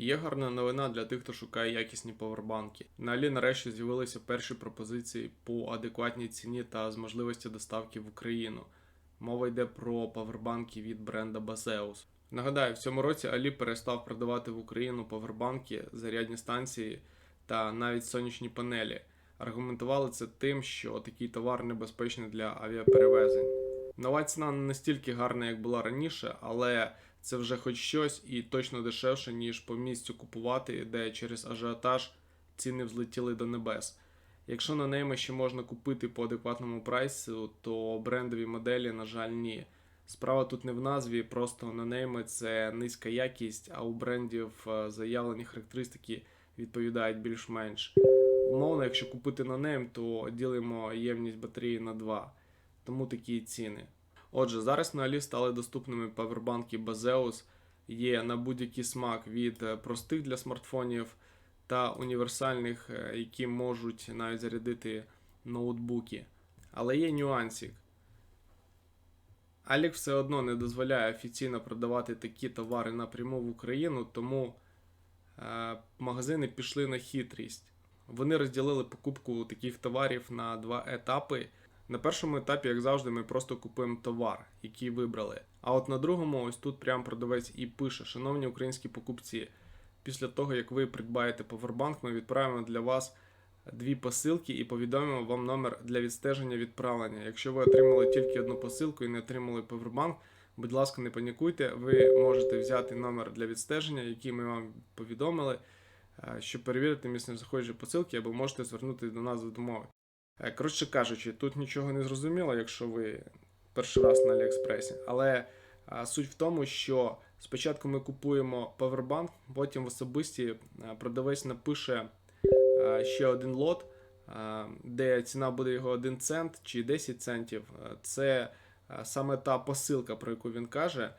Є гарна новина для тих, хто шукає якісні повербанки. На Алі нарешті з'явилися перші пропозиції по адекватній ціні та з можливості доставки в Україну. Мова йде про павербанки від бренда Baseus. Нагадаю, в цьому році Алі перестав продавати в Україну павербанки, зарядні станції та навіть сонячні панелі. Аргументували це тим, що такий товар небезпечний для авіаперевезень. Нова ціна не настільки гарна, як була раніше, але це вже хоч щось і точно дешевше, ніж по місцю купувати, де через ажіотаж ціни взлетіли до небес. Якщо на нейми ще можна купити по адекватному прайсу, то брендові моделі, на жаль, ні. Справа тут не в назві, просто на нейми це низька якість, а у брендів е, заявлені характеристики відповідають більш-менш. Умовно, якщо купити на нейм, то ділимо ємність батареї на 2, тому такі ціни. Отже, зараз на Алі стали доступними павербанки Baseus, є на будь-який смак від е, простих для смартфонів та універсальних, е, які можуть навіть зарядити ноутбуки. Але є нюансик. Алік все одно не дозволяє офіційно продавати такі товари напряму в Україну, тому е, магазини пішли на хитрість. Вони розділили покупку таких товарів на два етапи. На першому етапі, як завжди, ми просто купуємо товар, який вибрали. А от на другому, ось тут прям продавець і пише: Шановні українські покупці, після того як ви придбаєте повербанк, ми відправимо для вас дві посилки і повідомимо вам номер для відстеження відправлення. Якщо ви отримали тільки одну посилку і не отримали повербанк, будь ласка, не панікуйте, ви можете взяти номер для відстеження, який ми вам повідомили, е, щоб перевірити місце заходжі посилки, або можете звернутися до нас за домови. Е, Коротше кажучи, тут нічого не зрозуміло, якщо ви перший раз на Аліекспресі. Але суть в тому, що спочатку ми купуємо павербанк, потім в особисті продавець напише ще один лот, де ціна буде його 1 цент чи 10 центів. Це саме та посилка, про яку він каже,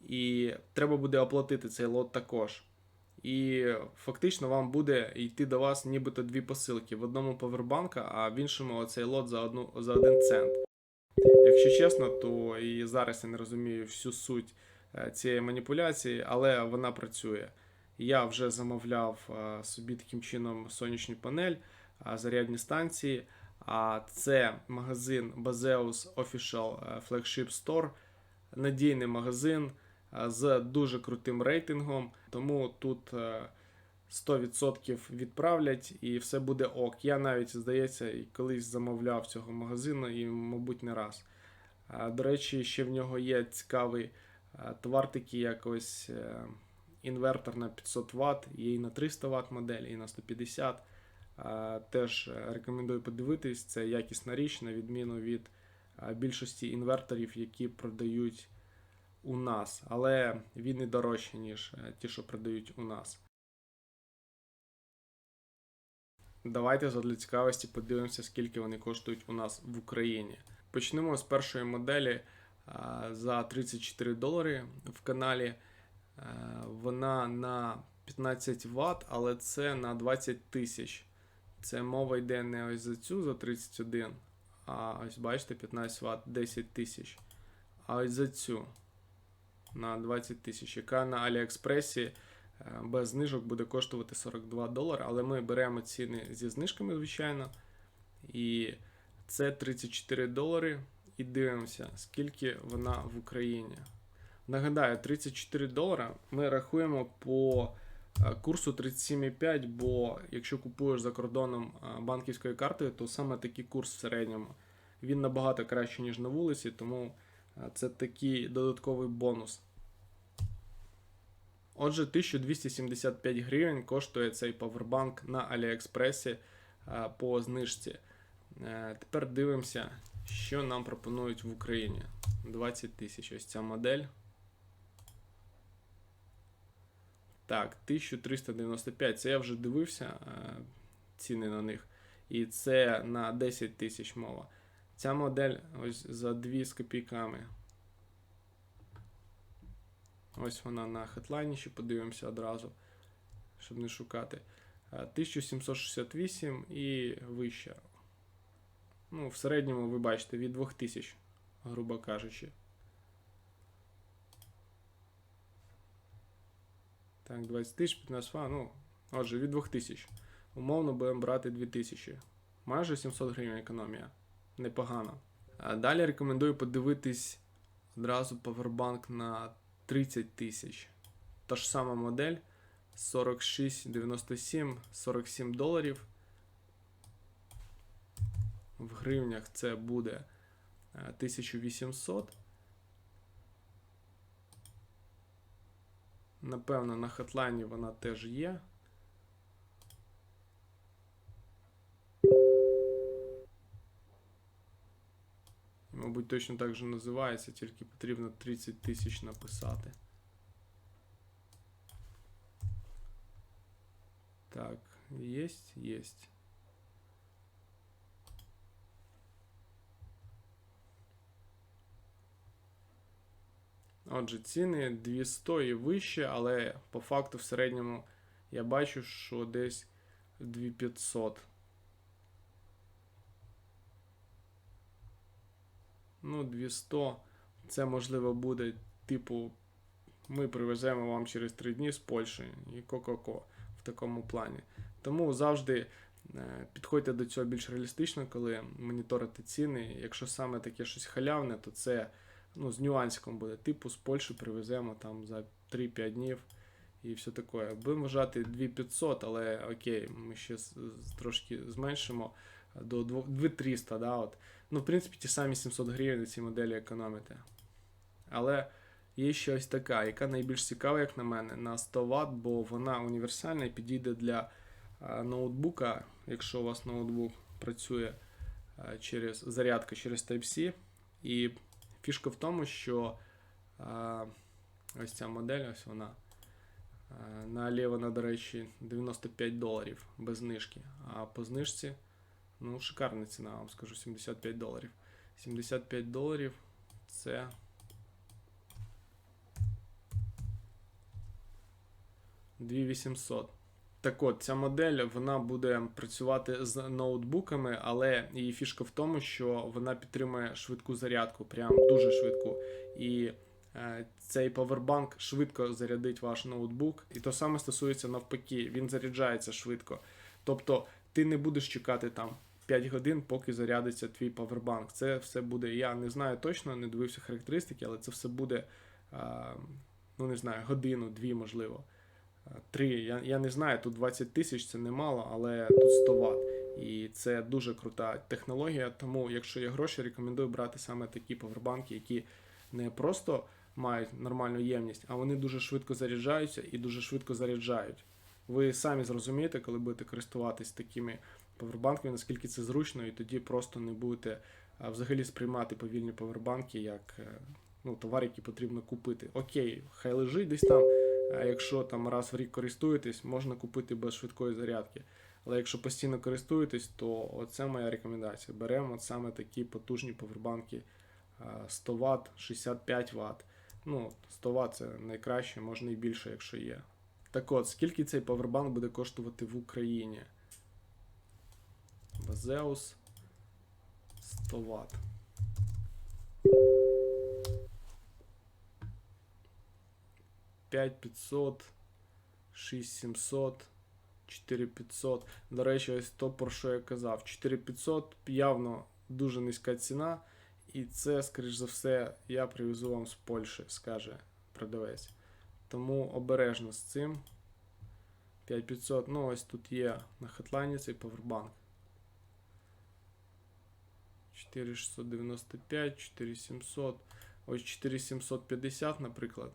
і треба буде оплатити цей лот також. І фактично вам буде йти до вас нібито дві посилки: в одному повербанка, а в іншому оцей лот за одну за один цент. Якщо чесно, то і зараз я не розумію всю суть е, цієї маніпуляції, але вона працює. Я вже замовляв е, собі таким чином сонячну панель, е, зарядні станції. А це магазин Baseus Official Flagship Store, надійний магазин з дуже крутим рейтингом. Тому тут е, 100% відправлять і все буде ок. Я навіть, здається, і колись замовляв цього магазину, і, мабуть, не раз. До речі, ще в нього є цікавий е, товар, такий як ось е, інвертор на 500 Вт, є і на 300 Вт модель, і на 150. Теж е, рекомендую подивитись, це якісна річ, на відміну від е, більшості інверторів, які продають у нас, але він і дорожчий, ніж е, ті, що продають у нас. Давайте задля цікавості подивимося, скільки вони коштують у нас в Україні. Почнемо з першої моделі за 34 долари в каналі. Е, Вона на 15 Вт, але це на 20 тисяч. Це мова йде не ось за цю за 31, а ось бачите, 15 Вт 10 тисяч. А ось за цю на 20 тисяч, яка на Аліекспресі е, без знижок буде коштувати 42 долари, але ми беремо ціни зі знижками, звичайно. І це 34 долари. І дивимося, скільки вона в Україні. Нагадаю, 34 долара ми рахуємо по е, курсу 37,5, бо якщо купуєш за кордоном е, банківською картою, то саме такий курс в середньому. Він набагато краще, ніж на вулиці, тому це такий додатковий бонус. Отже, 1275 гривень коштує цей павербанк на Аліекспресі по знижці. Е, Тепер дивимося, що нам пропонують в Україні. 20 тисяч. Ось ця модель. Так, 1395. Це я вже дивився е, ціни на них. І це на 10 тисяч мова. Ця модель ось за 2 з копійками. Ось вона на хедлайні, ще подивимося одразу, щоб не шукати. Е, 1768 і вище. Ну, в середньому ви бачите від 2000, грубо кажучи. Так, 20 тисяч, 15 фа, ну, отже, від 2000. Умовно будемо брати 2000. Майже 700 гривень економія. Непогано. Далі рекомендую подивитись одразу Powerbank на 30 тисяч. Та ж сама модель 46,97, 47 доларів. В гривнях це буде е, 1800. Напевно, на хатлайні вона теж є. Мабуть, точно так же називається, тільки потрібно 30 тисяч написати. Так, єсть, єсть. Отже, ціни 200 і вище, але по факту в середньому я бачу, що десь 2500. Ну, 200. Це можливо буде, типу, ми привеземо вам через 3 дні з Польщі і ко-ко-ко в такому плані. Тому завжди е, підходьте до цього більш реалістично, коли моніторите ціни. Якщо саме таке щось халявне, то це ну, з нюансиком буде. Типу з Польщі привеземо там за 3-5 днів і все таке. Будемо вважати 2500, але окей, ми ще трошки зменшимо до 2300, да, от. Ну, в принципі, ті самі 700 гривень на цій моделі економите. Але є ще ось така, яка найбільш цікава, як на мене, на 100 Вт, бо вона універсальна і підійде для ноутбука, якщо у вас ноутбук працює через зарядка через Type-C. І фішка в тому, що ось ця модель, ось вона. На до речі, 95 доларів без знижки. А по знижці, ну, шикарна ціна, вам скажу, 75 доларів. 75 доларів це. Дві 800. Так от, ця модель вона буде працювати з ноутбуками, але її фішка в тому, що вона підтримує швидку зарядку, прям дуже швидку. І е, цей павербанк швидко зарядить ваш ноутбук. І то саме стосується навпаки, він заряджається швидко. Тобто ти не будеш чекати там 5 годин, поки зарядиться твій павербанк. Це все буде. Я не знаю точно, не дивився характеристики, але це все буде, ну не знаю, годину, дві, можливо. Три. Я, я не знаю, тут 20 тисяч це немало, але тут 100 Вт. І це дуже крута технологія. Тому, якщо є гроші, рекомендую брати саме такі павербанки, які не просто мають нормальну ємність, а вони дуже швидко заряджаються і дуже швидко заряджають. Ви самі зрозумієте, коли будете користуватись такими павербанками, наскільки це зручно, і тоді просто не будете взагалі сприймати повільні павербанки як е, ну, товар, який потрібно купити. Окей, хай лежить десь там. А якщо там раз в рік користуєтесь, можна купити без швидкої зарядки. Але якщо постійно користуєтесь, то оце моя рекомендація. Беремо саме такі потужні повербанки 100 Вт, 65 Вт. Ну, 100 Вт це найкраще, можна і більше, якщо є. Так от, скільки цей павербанк буде коштувати в Україні? Базеус 100 Вт. П'ять 500, 6700, 4500. До речі, ось то, про що я казав. 4500 явно дуже низька ціна. І це, скоріш за все, я привезу вам з Польщі, скаже продавець. Тому обережно з цим. 5500. Ну, ось тут є на хатлайні цей повербанк. 4695, 4700. Ось 4750, наприклад.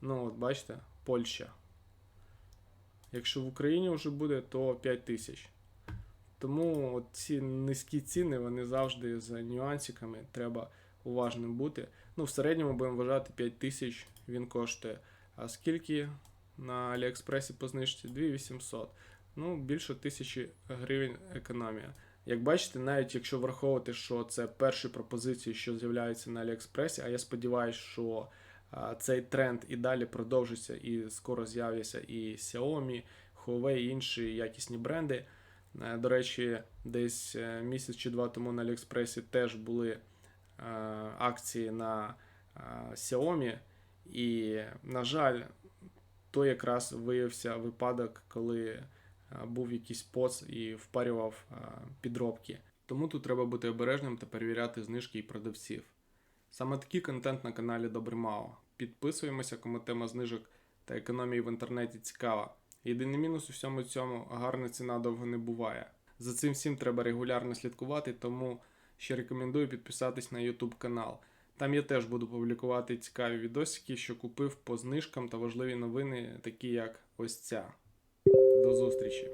Ну, от бачите, Польща. Якщо в Україні вже буде, то 5000. Тому ці низькі ціни, вони завжди з нюансиками, треба уважним бути. Ну, в середньому будемо вважати 5000 він коштує. А скільки на Аліекспресі по знижці? 2800. Ну, більше 1000 гривень економія. Як бачите, навіть якщо враховувати, що це перші пропозиції, що з'являються на Аліекспресі, а я сподіваюся, що цей тренд і далі продовжиться, і скоро з'являться і Xiaomi, Huawei, і інші якісні бренди. Е, До речі, десь е, місяць чи два тому на Аліекспресі теж були е, акції на Xiaomi. І, на жаль, то якраз виявився випадок, коли був якийсь поц і впарював е, підробки. Тому тут треба бути обережним та перевіряти знижки і продавців. Саме такий контент на каналі Добре Мао. Підписуємося, кому тема знижок та економії в інтернеті цікава. Єдиний мінус у всьому цьому гарна ціна довго не буває. За цим всім треба регулярно слідкувати, тому ще рекомендую підписатись на YouTube канал. Там я теж буду публікувати цікаві відосики, що купив по знижкам та важливі новини, такі як ось ця. Зустрічі!